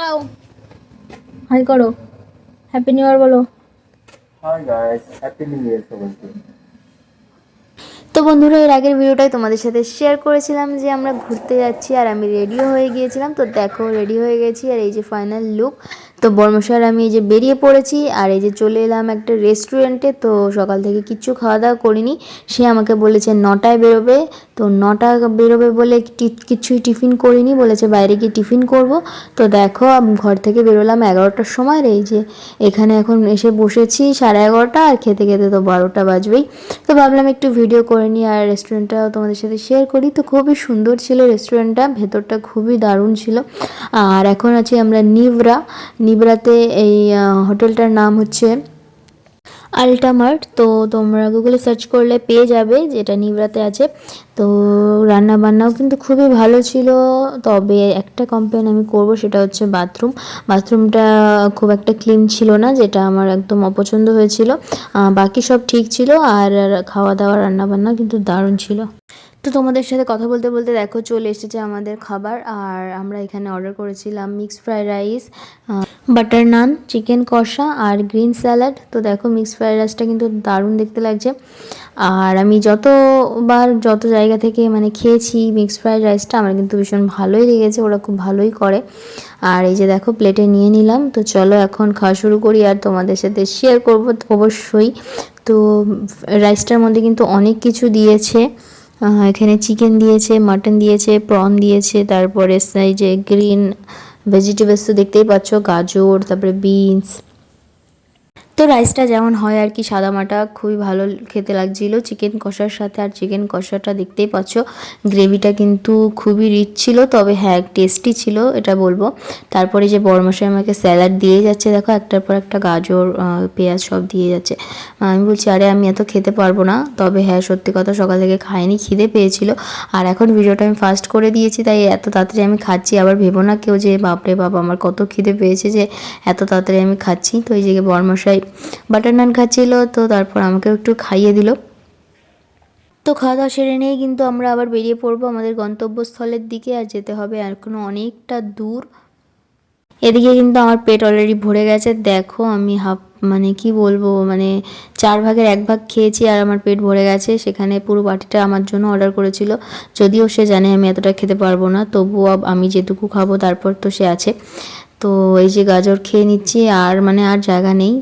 দাও হাই করো happy new year বলো। Hi guys happy new year সবাইকে। তো বন্ধুরা এর আগের ভিডিওটাই তোমাদের সাথে শেয়ার করেছিলাম যে আমরা ঘুরতে যাচ্ছি আর আমি রেডিও হয়ে গিয়েছিলাম। তো দেখো রেডি হয়ে গেছি আর এই যে ফাইনাল লুক তো বর্মশার, আমি এই যে বেরিয়ে পড়েছি আর এই যে চলে এলাম একটা রেস্টুরেন্টে তো সকাল থেকে কিচ্ছু খাওয়া দাওয়া করিনি। সে আমাকে বলেছে, নটায় বেরোবে। তো নটা বেরোবে বলে কিছুই টিফিন করিনি, বলেছে বাইরে গিয়ে টিফিন করব। তো দেখো ঘর থেকে বেরোলাম এগারোটার সময় এই যে এখানে এখন এসে বসেছি সাড়ে এগারোটা আর খেতে খেতে তো বারোটা বাজবেই। তো ভাবলাম একটু ভিডিও করে নিই আর রেস্টুরেন্টটাও তোমাদের সাথে শেয়ার করি। তো খুবই সুন্দর ছিল রেস্টুরেন্টটা ভেতরটা খুবই দারুণ ছিল। আর এখন আছি আমরা নিবরা নিবরাতে এই হোটেলটার নাম হচ্ছে আল্টামার্ট। তো তোমরা গুগলে সার্চ করলে পেয়ে যাবে যেটা নিবরাতে আছে। তো রান্না বান্নাও কিন্তু খুবই ভালো ছিল। তবে একটা কমপ্লেন আমি করব, সেটা হচ্ছে বাথরুম। বাথরুমটা খুব একটা ক্লিন ছিল না, যেটা আমার একদম অপছন্দ হয়েছিল। বাকি সব ঠিক ছিল, আর খাওয়া দাওয়া রান্না বান্না কিন্তু দারুণ ছিল। তো তোমাদের সাথে কথা বলতে বলতে দেখো চলে এসেছে আমাদের খাবার। আর আমরা এখানে অর্ডার করেছিলাম mixed fried rice butter naan chicken কষা আর গ্রিন স্যালাড তো দেখো মিক্সড ফ্রাইড রাইসটা কিন্তু দারুণ দেখতে লাগছে। আর আমি যতবার যত জায়গা থেকে মানে খেয়েছি মিক্সড ফ্রাইড রাইসটা আমার কিন্তু ভীষণ ভালোই লেগেছে, ওরা খুব ভালোই করে। আর এই যে দেখো প্লেটে নিয়ে নিলাম। তো চলো এখন খাওয়া শুরু করি আর তোমাদের সাথে শেয়ার করব অবশ্যই। তো রাইসটার মধ্যে কিন্তু অনেক কিছু দিয়েছে। এখানে চিকেন দিয়েছে মাটন দিয়েছে প্রন দিয়েছে, তারপরে সাইজে গ্রিন ভেজিটেবলস তো দেখতেই পাচ্ছ, গাজর, তারপরে বিনস তো রাইসটা যেমন হয় আর কি সাদামাটা খুবই ভালো খেতে লাগছিল। চিকেন কষার সাথে আর চিকেন কষাটা দেখতেই পাচ্ছ। গ্রেভিটা কিন্তু খুবই রিচ ছিল, তবে হ্যাঁ টেস্টি ছিল, এটা বলব। তারপরে যে বড়মশাই আমাকে স্যালাড দিয়ে যাচ্ছে, দেখো একটার পর একটা গাজর পেঁয়াজ সব দিয়ে যাচ্ছে। আমি বলছি, আরে, আমি এত খেতে পারব না। তবে হ্যাঁ সত্যি কথা সকাল থেকে খাইনি, খিদে পেয়েছিল। আর এখন ভিডিওটা আমি ফাস্ট করে দিয়েছি, তাই এত তাড়াতাড়ি আমি খাচ্ছি, আবার ভেবো না কেউ যে, বাপরে বাপ, আমার কত খিদে পেয়েছে যে, এত তাড়াতাড়ি আমি খাচ্ছি। তো এই যে বর্মশাই বাটার নান খাচ্ছিল, তো তারপর আমাকে একটু খাইয়ে দিল। তো খাওয়া দাওয়া সেরে নিয়েই কিন্তু আমরা আবার বেরিয়ে পড়ব আমাদের গন্তব্যস্থলের দিকে, আর যেতে হবে এখনও অনেকটা দূর। এদিকে কিন্তু আমার পেট অলরেডি ভরে গেছে। দেখো আমি হাফ মানে কি বলব মানে চার ভাগের এক ভাগ খেয়েছি আর আমার পেট ভরে গেছে। সেখানে পুরো বাটিটা আমার জন্য অর্ডার করেছিল। যদিও সে জানে আমি এতটা খেতে পারব না, তবুও আমি যেটুকু খাব তারপর তো সে আছে। তো এই যে গাজর খেয়ে নিচ্ছি আর মানে আর জায়গা নেই।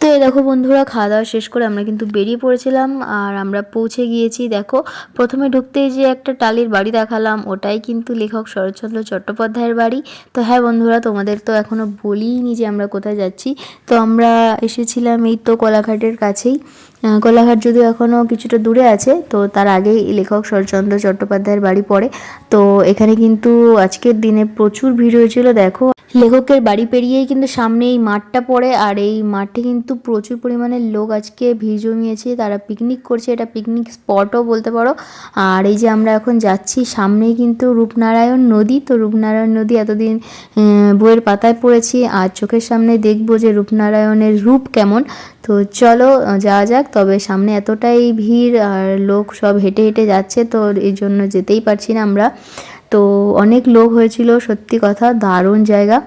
তো এই দেখো বন্ধুরা, খাওয়া দাওয়া শেষ করে আমরা কিন্তু বেরিয়ে পড়েছিলাম আর আমরা পৌঁছে গিয়েছি। দেখো, প্রথমে ঢুকতেই যে একটা টালির বাড়ি দেখালাম, ওটাই কিন্তু লেখক শরৎচন্দ্র চট্টোপাধ্যায়ের বাড়ি। তো হ্যাঁ বন্ধুরা, তোমাদের তো এখনও বলিনি যে আমরা কোথায় যাচ্ছি। তো আমরা এসেছিলাম এই তো কোলাঘাটের কাছেই। কোলাঘাট যদিও এখনও কিছুটা দূরে আছে, তো তার আগেই লেখক শরৎচন্দ্র চট্টোপাধ্যায়ের বাড়ি পড়ে। তো এখানে কিন্তু আজকের দিনে প্রচুর ভিড় হয়েছিল, দেখো। লেখকের বাড়ি পেরিয়েই কিন্তু সামনে এই মাঠটা পড়ে, আর এই মাঠে কিন্তু প্রচুর পরিমাণে লোক আজকে ভিড় জমিয়েছে, তারা পিকনিক করছে, এটা পিকনিক স্পটও বলতে পারো। আর এই যে আমরা এখন যাচ্ছি, সামনেই কিন্তু রূপনারায়ণ নদী, তো রূপনারায়ণ নদী এতদিন বইয়ের পাতায় পড়েছি, আর চোখের সামনে দেখব যে রূপনারায়ণের রূপ কেমন। তো চলো যাওয়া যাক, তবে সামনে এতটাই ভিড়, আর লোক সব হেঁটে হেঁটে যাচ্ছে, তো এই জন্য যেতেই পারছি না আমরা। তো অনেক লোক হয়েছিল সত্যি কথা দারুণ জায়গা।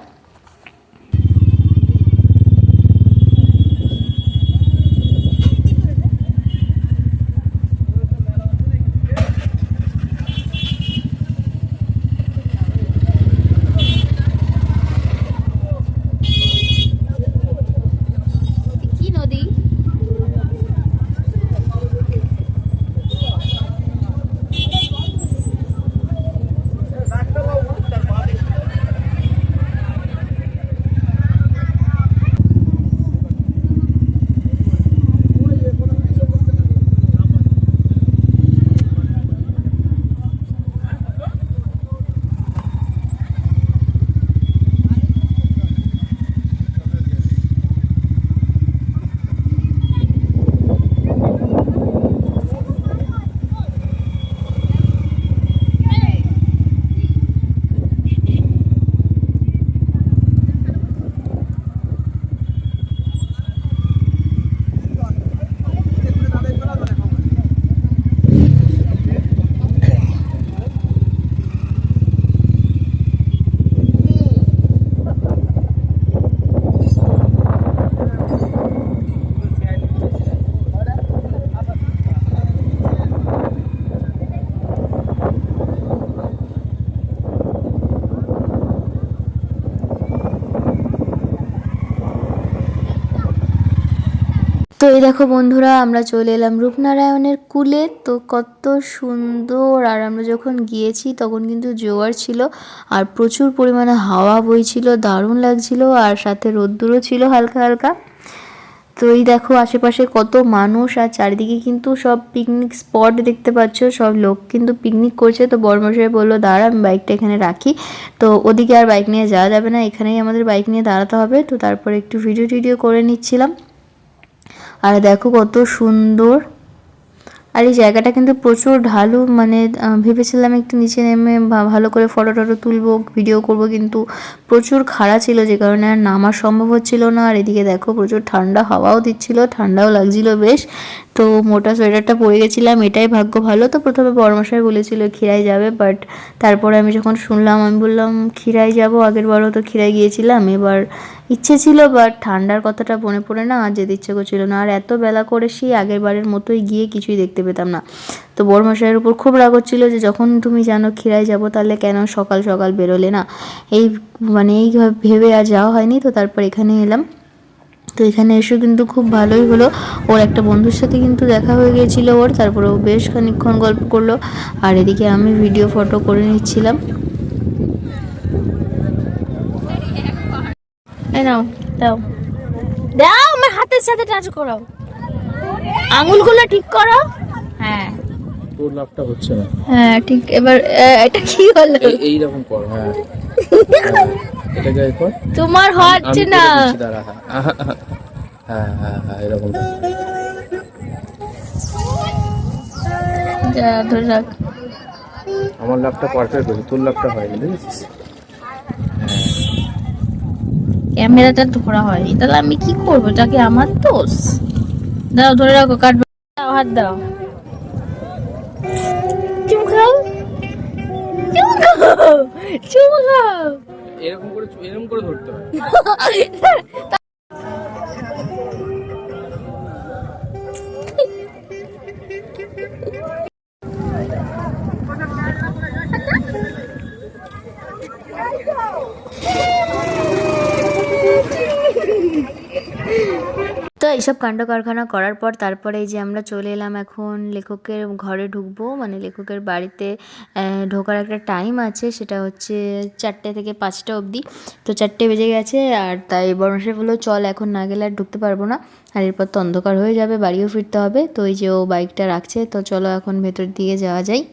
তো এই দেখো বন্ধুরা, আমরা চলে এলাম রূপনারায়ণের কুলে। তো কত সুন্দর, আর আমরা যখন গিয়েছি তখন কিন্তু জোয়ার ছিল, আর প্রচুর পরিমাণে হাওয়া বইছিল, দারুণ লাগছিল, আর সাথে রোদ্দুরও ছিল হালকা হালকা। তো এই দেখো আশেপাশে কত মানুষ, আর চারিদিকে কিন্তু সব পিকনিক স্পট দেখতে পাচ্ছ, সব লোক কিন্তু পিকনিক করছে। তো বর্মশাই বলল, দাঁড়া, আমি বাইকটা এখানে রাখি। তো ওদিকে আর বাইক নিয়ে যাওয়া যাবে না, এখানেই আমাদের বাইক নিয়ে দাঁড়াতে হবে। তো তারপরে একটু ভিডিও টিডিও করে নিচ্ছিলাম। আর দেখো কত সুন্দর। আর এই জায়গাটা কিন্তু প্রচুর ঢালু মানে ভেবেছিলাম একটু নিচে নেমে ভালো করে ফটো টটো তুলবো ভিডিও করব, কিন্তু প্রচুর খাড়া ছিল যে কারণে আর নামা সম্ভব হচ্ছিল না। আর এদিকে দেখো প্রচুর ঠান্ডা হাওয়াও দিচ্ছিল, ঠান্ডাও লাগছিল বেশ। তো মোটা সোয়েটারটা পরে গেছিলাম, এটাই ভাগ্য ভালো। তো প্রথমে বড়মশাই বলেছিল খিরাই যাবে বাট তারপরে আমি যখন শুনলাম, আমি বললাম খিরাই যাব আগের বারও তো খিরাই গিয়েছিলাম, এবার ইচ্ছে ছিল বাট ঠান্ডার কথাটা মনে পড়ে না, আর যেতে ইচ্ছে করছিল না। আর এত বেলা করে সেই আগের বারের মতোই গিয়ে কিছুই দেখতে পেতাম না। তো বড়মশাইয়ের উপর খুব রাগ হচ্ছিল যে, যখন তুমি জানো খিরাই যাব, তাহলে কেন সকাল সকাল বেরোলে না? এই মানে এই ভেবে আর যাওয়া হয়নি। তো তারপর এখানে এলাম। তো এখানে এসে কিন্তু খুব ভালোই হলো। ওর একটা বন্ধুর সাথে কিন্তু দেখা হয়ে গিয়েছিল ওর। তারপরে ও বেশ খানিকক্ষণ গল্প করল। আর এদিকে আমি ভিডিও ফটো করে নিচ্ছিলাম। এই নাও দাও। দাও আমার হাতের সাথে টাচ করো আঙুলগুলো ঠিক করো। হ্যাঁ। তোর লাভটা হচ্ছে না। হ্যাঁ ঠিক এবার এটা কি হলো? এই এইরকম কর হ্যাঁ। এটা যাই কর। তোমার হচ্ছে না। দাঁড়া হ্যাঁ। হ্যাঁ হ্যাঁ হ্যাঁ এরকম যা, ধরে রাখ। আমার লাভটা পারফেক্ট হয়েছে তোর লাভটা হয়নি বুঝেছিস? ক্যামেরাটা ধরা হয় তাহলে আমি কি করব? তাকে আমার দোষ? দাও ধরে রাখো কাটবে দাও হাত দাও। চুম খাও। চুম খাও। চুম খাও। এরকম করে এরকম করে ধরতে হয়। তো এইসব কাণ্ড কারখানা করার পর তারপরে এই যে আমরা চলে এলাম এখন লেখকের ঘরে ঢুকবো মানে লেখকের বাড়িতে ঢোকার একটা টাইম আছে, সেটা হচ্ছে চারটে থেকে পাঁচটা অবধি। তো চারটে বেজে গেছে আর তাই বর্মশে বলল, চল এখন না গেলে আর ঢুকতে পারব না। আর এরপর তো অন্ধকার হয়ে যাবে, বাড়িও ফিরতে হবে। তো এই যে ও বাইকটা রাখছে, তো চলো এখন ভেতর দিকে যাওয়া যায়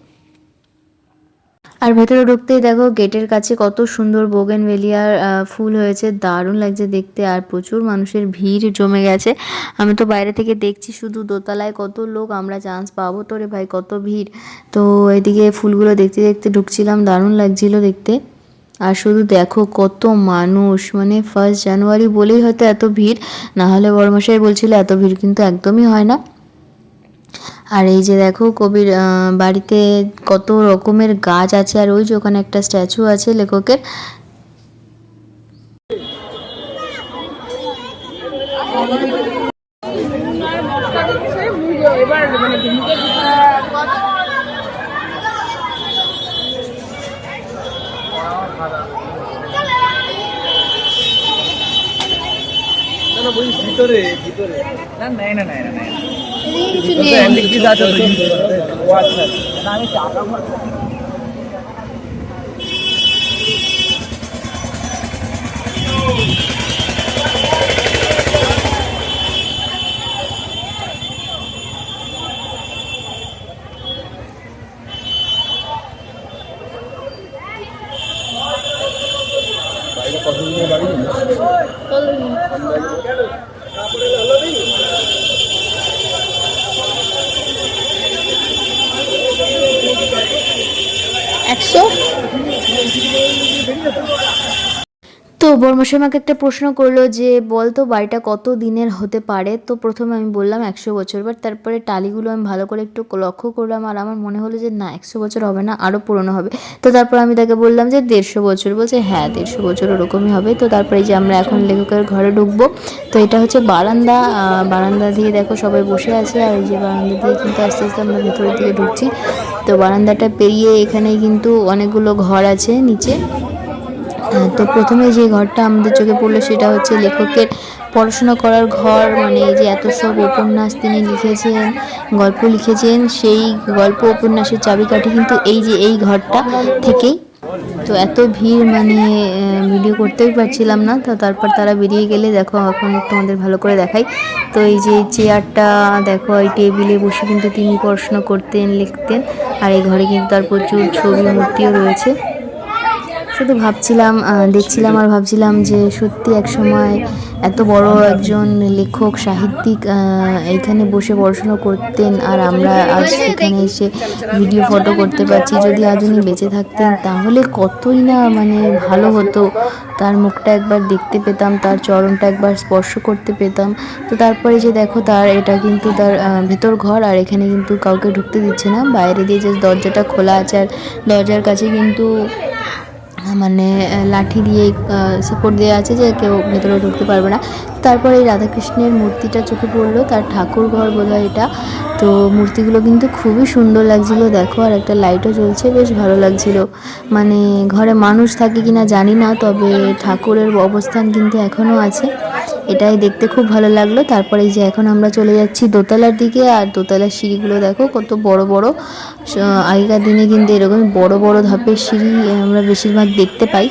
আর ভেতরে ঢুকতেই দেখো গেটের কাছে কত সুন্দর বোগেন ভেলিয়ার ফুল হয়েছে। দারুণ লাগছে দেখতে আর প্রচুর মানুষের ভিড় জমে গেছে। আমি তো বাইরে থেকে দেখছি শুধু দোতলায় কত লোক, আমরা চান্স পাবো তো রে ভাই, কত ভিড়। তো এদিকে ফুলগুলো দেখতে দেখতে ঢুকছিলাম, দারুণ লাগছিল দেখতে। আর শুধু দেখো কত মানুষ মানে ফার্স্ট জানুয়ারি বলেই হয়তো এত ভিড়, না হলে বড়মশাই বলছিল এত ভিড় কিন্তু একদমই হয় না। আর এই যে দেখো কবির বাড়িতে কত রকমের গাছ আছে, আর ওই যে ওখানে একটা স্ট্যাচু আছে লেখকের। ভিতরে ভিতরে। না না না না না। ও আচ্ছা না আমি টাকা বাইরে কত দিনের বাড়ি একশো আমাকে একটা প্রশ্ন করল যে বলতো বাড়িটা কত দিনের হতে পারে? তো প্রথমে আমি বললাম একশো বছর। বাট তারপরে টালিগুলো আমি ভালো করে একটু লক্ষ্য করলাম আর আমার মনে হলো যে, না, একশো বছর হবে না আরও পুরনো হবে। তো তারপর আমি তাকে বললাম যে, দেড়শো বছর। বলছে হ্যাঁ দেড়শো বছর ওরকমই হবে। তো তারপরে যে আমরা এখন লেখকের ঘরে ঢুকবো, তো এটা হচ্ছে বারান্দা। বারান্দা দিয়ে দেখো সবাই বসে আছে আর এই যে বারান্দা দিয়ে কিন্তু আস্তে আস্তে আমরা ভেতরের দিকে ঢুকছি। তো বারান্দাটা পেরিয়ে এখানে কিন্তু অনেকগুলো ঘর আছে নিচে। তো প্রথমে যে ঘরটা আমাদের চোখে পড়ল সেটা হচ্ছে লেখকের পড়াশোনা করার ঘর। মানে যে এত সব উপন্যাস তিনি লিখেছেন, গল্প লিখেছেন, সেই গল্প উপন্যাসের চাবিকাঠি কিন্তু এই যে এই ঘরটা থেকেই। তো এত ভিড় মানে ভিডিও করতেই পারছিলাম না। তো তারপর তারা বেরিয়ে গেলে, দেখো, এখন তোমাদের ভালো করে দেখাই। তো এই যে চেয়ারটা, দেখো, এই টেবিলে বসে কিন্তু তিনি পড়াশোনা করতেন, লিখতেন। আর এই ঘরে কিন্তু তার প্রচুর ছবি, মূর্তিও রয়েছে। শুধু ভাবছিলাম দেখছিলাম আর ভাবছিলাম যে সত্যি এক সময় এত বড় একজন লেখক সাহিত্যিক আহ, এইখানে বসে পড়াশোনা করতেন আর আমরা আজ এখানে এসে ভিডিও ফটো করতে পারছি। যদি আজ উনি বেঁচে থাকতেন তাহলে কতই না মানে ভালো হতো। তার মুখটা একবার দেখতে পেতাম তার চরণটা একবার স্পর্শ করতে পেতাম। তো তারপরে যে দেখো তার এটা কিন্তু তার ভেতর ঘর আর এখানে কিন্তু কাউকে ঢুকতে দিচ্ছে না। বাইরে দিয়ে যে দরজাটা খোলা আছে আর দরজার কাছে কিন্তু মানে লাঠি দিয়ে সাপোর্ট দেওয়া আছে যে কেউ ভেতরে ঢুকতে পারবে না। তারপরে এই রাধাকৃষ্ণের মূর্তিটা চোখে পড়ল, তার ঠাকুর ঘর বোধ এটা। তো মূর্তিগুলো কিন্তু খুবই সুন্দর লাগছিল, দেখো, আর একটা লাইটও জ্বলছে, বেশ ভালো লাগছিল। মানে ঘরে মানুষ থাকে কিনা জানি না, তবে ঠাকুরের অবস্থান কিন্তু এখনও আছে। এটাই দেখতে খুব ভালো লাগল। তারপরে যে এখন আমরা চলে যাচ্ছি দোতলার দিকে, আর দোতলার সিঁড়িগুলো দেখো কত বড় বড়। আগেকার দিনে কিন্তু এরকম বড় বড় ধাপের সিঁড়ি আমরা বেশিরভাগ দেখতে পাই।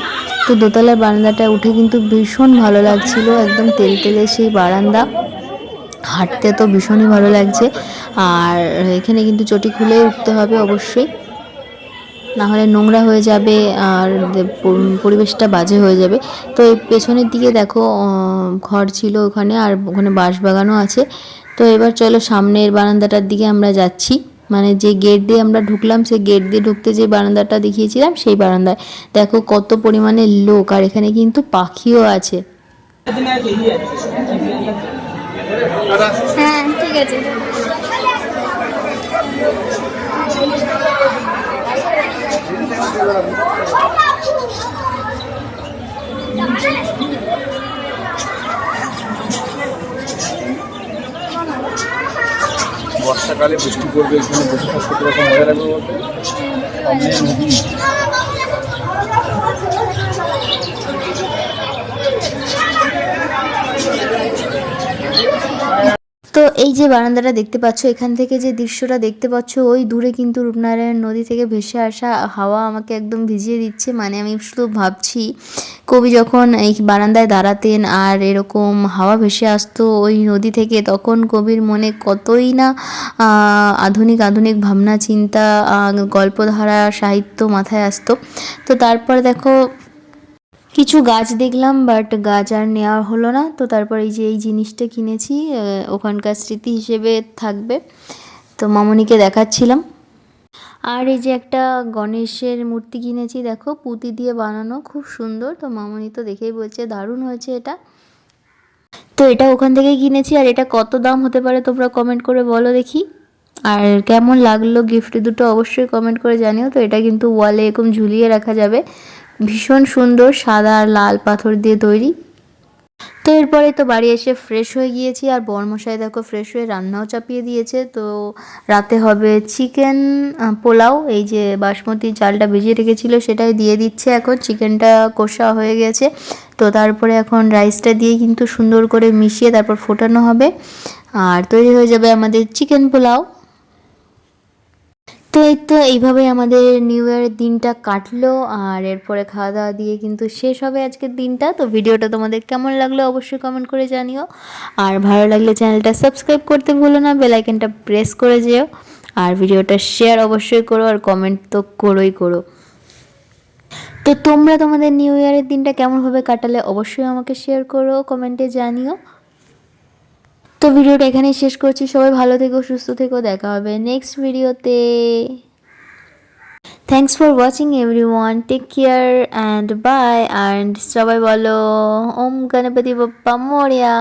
তো দোতলার বারান্দাটা উঠে কিন্তু ভীষণ ভালো লাগছিল, একদম তেলতেলে সেই বারান্দা। হাঁটতে তো ভীষণই ভালো লাগছে, আর এখানে কিন্তু চটি খুলে উঠতে হবে অবশ্যই। না হলে নোংরা হয়ে যাবে আর পরিবেশটা বাজে হয়ে যাবে। তো এই পেছনের দিকে দেখো ঘর ছিল ওখানে আর ওখানে বাঁশ বাগানও আছে। তো এবার চলো সামনের বারান্দাটার দিকে আমরা যাচ্ছি। মানে যে গেট দিয়ে আমরা ঢুকলাম সেই গেট দিয়ে ঢুকতে যে বারান্দাটা দেখিয়েছিলাম, সেই বারান্দায়। দেখো কত পরিমাণে লোক, আর এখানে কিন্তু পাখিও আছে। হ্যাঁ ঠিক আছে। বর্ষাকালে বৃষ্টি পড়বে এখানে বসে থাকতে কীরকম মজা লাগবে বলতে সামনে নদী তো এই যে বারান্দাটা দেখতে পাচ্ছ, এখান থেকে যে দৃশ্যটা দেখতে পাচ্ছ, ওই দূরে কিন্তু রূপনারায়ণ নদী থেকে ভেসে আসা হাওয়া আমাকে একদম ভিজিয়ে দিচ্ছে। মানে আমি শুধু ভাবছি, কবি যখন এই বারান্দায় দাঁড়াতেন আর এরকম হাওয়া ভেসে আসতো ওই নদী থেকে, তখন কবির মনে কতই না আধুনিক আধুনিক ভাবনা, চিন্তা গল্পধারা, সাহিত্য মাথায় আসতো। তো তারপর দেখো কিছু গাছ দেখলাম বাট গাছ আর নেওয়া হলো না। তো তারপর এই যে এই জিনিসটা কিনেছি ওখানকার স্মৃতি হিসেবে থাকবে। তো মামনিকে দেখাচ্ছিলাম। আর এই যে একটা গণেশের মূর্তি কিনেছি, দেখো, পুঁতি দিয়ে বানানো, খুব সুন্দর। তো মামনি তো দেখেই বলছে, দারুণ হয়েছে এটা। তো এটা ওখান থেকেই কিনেছি, আর এটা কত দাম হতে পারে তোমরা কমেন্ট করে বলো দেখি। আর কেমন লাগল গিফট দুটো অবশ্যই কমেন্ট করে জানিও। তো এটা কিন্তু ওয়ালে এরকম ঝুলিয়ে রাখা যাবে। ভীষণ সুন্দর সাদা আর লাল পাথর দিয়ে তৈরি। তো এরপরে তো বাড়ি এসে ফ্রেশ হয়ে গিয়েছি আর বরমশাই দেখো ফ্রেশ হয়ে রান্নাও চাপিয়ে দিয়েছে। তো রাতে হবে চিকেন পোলাও, এই যে বাসমতি চালটা ভিজিয়ে রেখেছিল সেটাই দিয়ে দিচ্ছে এখন। চিকেনটা কষা হয়ে গেছে। তো তারপরে এখন রাইসটা দিয়ে কিন্তু সুন্দর করে মিশিয়ে তারপর ফোটানো হবে। আর তৈরি হয়ে যাবে আমাদের চিকেন পোলাও। তো এই তো এইভাবে আমাদের নিউ ইয়ারের দিনটা কাটলো, আর এরপরে খাওয়া দাওয়া দিয়ে কিন্তু শেষ হবে আজকের দিনটা। তো ভিডিওটা তোমাদের কেমন লাগল অবশ্যই কমেন্ট করে জানিও। আর ভালো লাগলে চ্যানেলটা সাবস্ক্রাইব করতে ভুলো না বেল আইকনটা প্রেস করে যেও। আর ভিডিওটা শেয়ার অবশ্যই করো, আর কমেন্ট তো করোই করো। তো তোমরা তোমাদের নিউ ইয়ারের দিনটা কেমনভাবে কাটালে অবশ্যই আমাকে শেয়ার করো কমেন্টে জানিও। তো ভিডিওটা এখানেই শেষ করছি। সবাই ভালো থেকো, সুস্থ থেকো, দেখা হবে নেক্সট ভিডিওতে। Thanks for watching everyone take care and bye and সবাই বলো, ওম গণপতি বাপ্পা, মোরিয়া।